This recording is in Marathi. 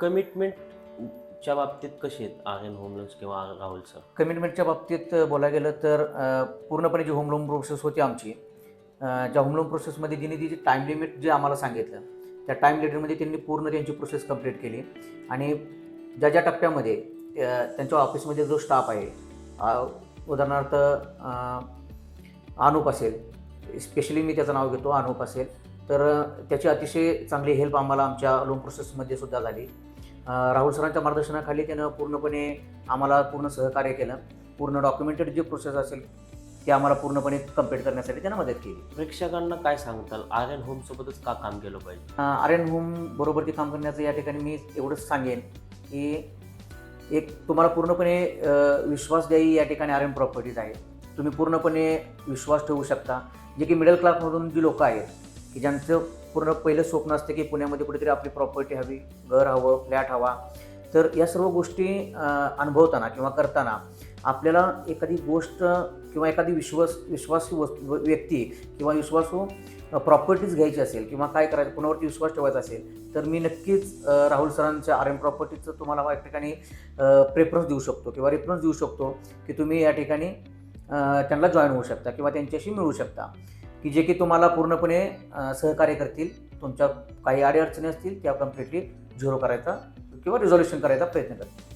कमिटमेंटच्या बाबतीत कसे आहेत आर्यन होम लोन्स किंवा राहुल सर कमिटमेंटच्या बाबतीत बोलायला गेलं तर अ, पूर्णपणे जी होम लोन प्रोसेस होती आमची अ, ज्या होम लोन प्रोसेसमध्ये जिने ती जी टाईम लिमिट जे आम्हाला सांगितलं त्या टाईम लिमिटमध्ये त्यांनी पूर्ण त्यांची प्रोसेस कंप्लीट केली. आणि ज्या ज्या टप्प्यामध्ये अ, त्यांच्या ऑफिसमध्ये जो स्टाफ आहे अ, उदाहरणार्थ अ, अनुप असेल स्पेशली मी त्याचं नाव घेतो अनुप असेल तर त्याची अतिशय चांगली हेल्प आम्हाला आमच्या लोन प्रोसेसमध्ये सुद्धा झाली. राहुल सरांच्या मार्गदर्शनाखाली त्यानं पूर्णपणे आम्हाला पूर्ण सहकार्य केलं. पूर्ण डॉक्युमेंटेड जी प्रोसेस असेल ती आम्हाला पूर्णपणे कंप्लीट करण्यासाठी त्यानं मदत केली. प्रेक्षकांना काय सांगताल? आर एन होम सोबतच का काम केलं पाहिजे? आर एन होम बरोबर ते काम करण्याचं या ठिकाणी मी एवढंच सांगेन की एक तुम्हाला पूर्णपणे अ, विश्वासदायी या ठिकाणी आर एन प्रॉपर्टीज आहे तुम्ही पूर्णपणे विश्वास ठेवू शकता. जे की मिडल क्लासमधून जी लोकं आहेत की ज्यांचं पूर्ण पहिलं स्वप्न असतं की पुण्यामध्ये कुठेतरी आपली प्रॉपर्टी हवी घर हवं फ्लॅट हवा. तर या सर्व गोष्टी अनुभवताना किंवा करताना आपल्याला एखादी गोष्ट किंवा एखादी विश्वास विश्वासू वस्तू व्यक्ती किंवा विश्वासू प्रॉपर्टीज घ्यायची असेल किंवा काय करायचं कोणावरती विश्वास ठेवायचा असेल तर मी नक्कीच राहुल सरांच्या आर एम प्रॉपर्टीचं तुम्हाला या ठिकाणी प्रेफरन्स देऊ शकतो किंवा रेफरन्स देऊ शकतो की तुम्ही या ठिकाणी त्यांना जॉईन होऊ शकता किंवा त्यांच्याशी मिळू शकता. की जे की तुम्हाला पूर्णपणे सहकार्य करतील तुमच्या काही अडीअडचणी असतील त्या कम्प्लिटली झिरो करायचा किंवा रिझॉल्युशन करायचा प्रयत्न करतील.